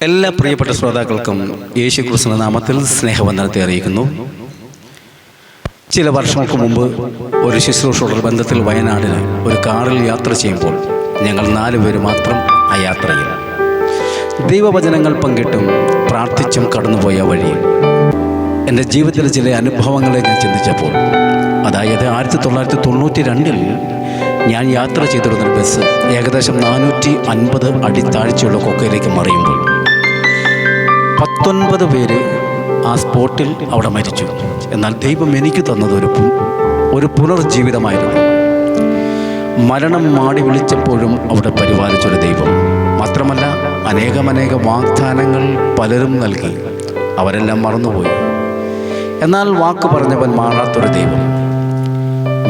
എല്ലാ പ്രിയപ്പെട്ട ശ്രോതാക്കൾക്കും യേശു കൃഷ്ണ നാമത്തിൽ സ്നേഹവന്ദനത്തെ അറിയിക്കുന്നു. ചില വർഷങ്ങൾക്ക് മുമ്പ് ഒരു ശുശ്രൂഷയുടെ ബന്ധത്തിൽ വയനാടിന് ഒരു കാറിൽ യാത്ര ചെയ്യുമ്പോൾ ഞങ്ങൾ നാല് പേര് മാത്രം ആ യാത്രയിൽ. ദൈവവചനങ്ങൾ പങ്കിട്ടും പ്രാർത്ഥിച്ചും കടന്നുപോയ വഴി എന്റെ ജീവിതത്തിലെ ചില അനുഭവങ്ങളെ ഞാൻ ചിന്തിച്ചപ്പോൾ അതായത് ആയിരത്തി തൊള്ളായിരത്തി തൊണ്ണൂറ്റി രണ്ടിൽ ഞാൻ യാത്ര ചെയ്തിരുന്ന ബസ് ഏകദേശം നാനൂറ്റി അൻപത് അടി താഴ്ചയുള്ള കൊക്കയിലേക്ക് മറിയുമ്പോൾ പത്തൊൻപത് പേര് ആ സ്പോട്ടിൽ അവിടെ മരിച്ചു. എന്നാൽ ദൈവം എനിക്ക് തന്നത് ഒരു ഒരു പുനർജീവിതമായിരുന്നു. മരണം മാടി വിളിച്ചപ്പോഴും അവിടെ പരിപാലിച്ചൊരു ദൈവം. മാത്രമല്ല അനേകമനേക വാഗ്ദാനങ്ങൾ പലരും നൽകി. അവരെല്ലാം മറന്നുപോയി. എന്നാൽ വാക്ക് പറഞ്ഞവൻ മാറാത്തൊരു ദൈവം.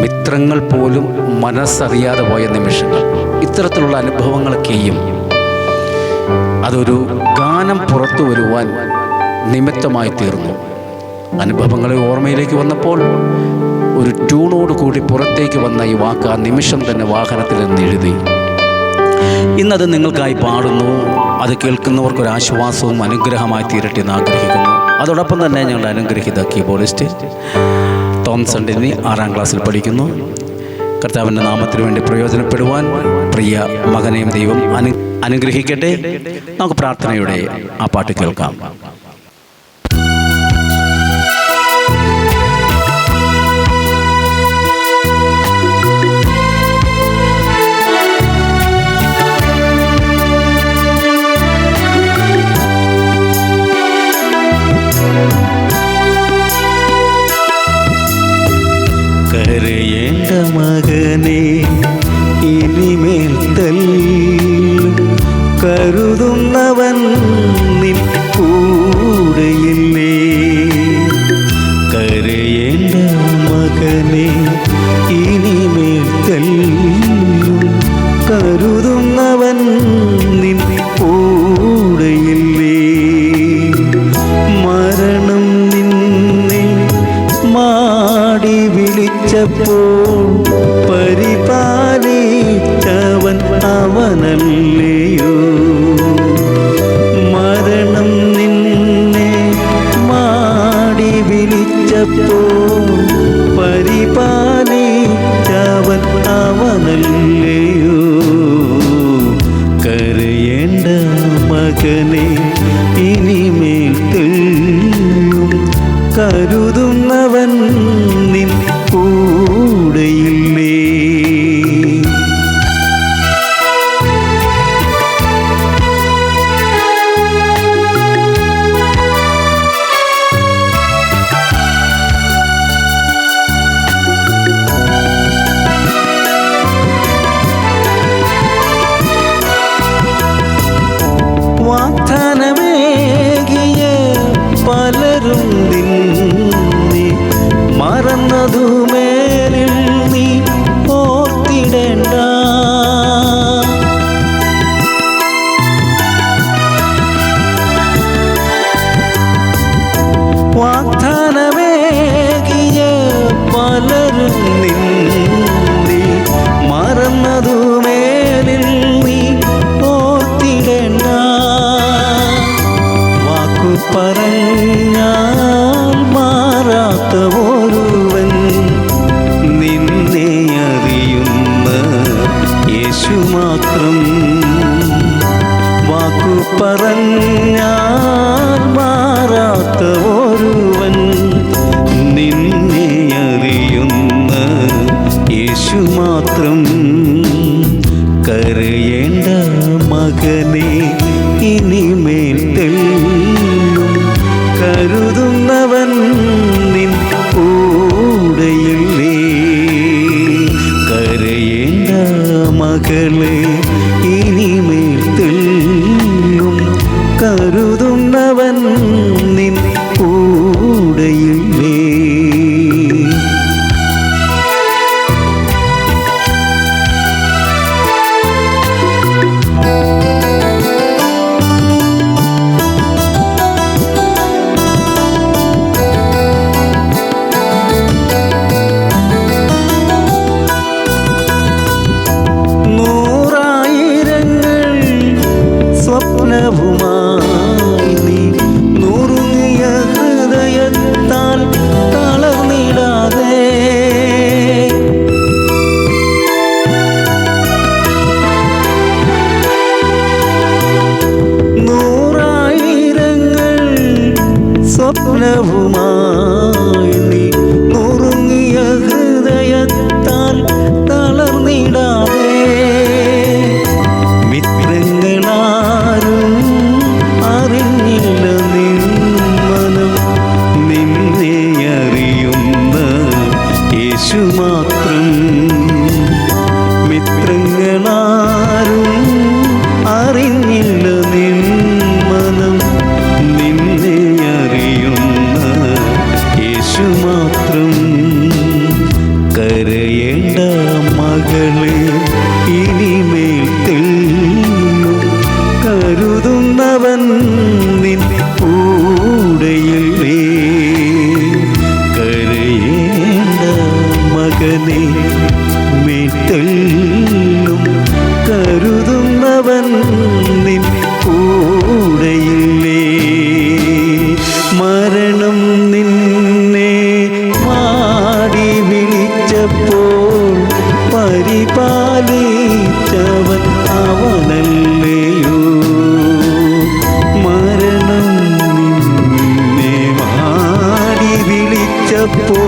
മിത്രങ്ങൾ പോലും മനസ്സറിയാതെ പോയ നിമിഷങ്ങൾ. ഇത്തരത്തിലുള്ള അനുഭവങ്ങളൊക്കെയും അതൊരു ഗാനം പുറത്തു വരുവാൻ നിമിത്തമായി തീർന്നു. അനുഭവങ്ങളെ ഓർമ്മയിലേക്ക് വന്നപ്പോൾ ഒരു ട്യൂണോട് കൂടി പുറത്തേക്ക് വന്ന ഈ വാക്ക് ആ നിമിഷം തന്നെ വാഹനത്തിൽ നിന്ന് എഴുതി. ഇന്നത് നിങ്ങൾക്കായി പാടുന്നു. അത് കേൾക്കുന്നവർക്ക് ഒരു ആശ്വാസവും അനുഗ്രഹമായി തീരട്ടെ എന്ന് ആഗ്രഹിക്കുന്നു. അതോടൊപ്പം തന്നെ ഞങ്ങളുടെ അനുഗ്രഹിത കീബോർഡിസ്റ്റ് തോംസൺ ഡെന്നി ആറാം ക്ലാസ്സിൽ പഠിക്കുന്നു. കർത്താവിന്റെ നാമത്തിനു വേണ്ടി പ്രയോജനപ്പെടുവാൻ പ്രിയ മകനെയും ദൈവം അനു അനുഗ്രഹിക്കട്ടെ. നമുക്ക് പ്രാർത്ഥനയുടെ ആ പാട്ട് കേൾക്കാം. കരുതുന്നവൻ പരിപാലിച്ചവൻ അവനല്ലയോ പറഞ്ഞാൽ മാറാത്ത ഒരുവൻ നിന്നെ അറിയുന്ന യേശു മാത്രം. വാക്കു പറഞ്ഞാൽ മാറാത്ത ഒരുവൻ നിന്നെ അറിയുന്ന യേശു മാത്രം. കരയേണ്ട മകനെ മകളെ స్వప్నభుమా മകളെ ഇനിമേൽ തെളിയുന്നു കരുതുന്നവൻ നിൻ കൂടെയല്ലേ? കരയേണ്ട മകനെ മേറ്റെല്ലും കരുതുന്നവൻ നിൻ കൂടെയില്ലേ? മരണം നിന്നെ മാടി വിളിച്ചപ്പോൾ വിളിച്ചപ്പോൾ പാലിച്ചവൻ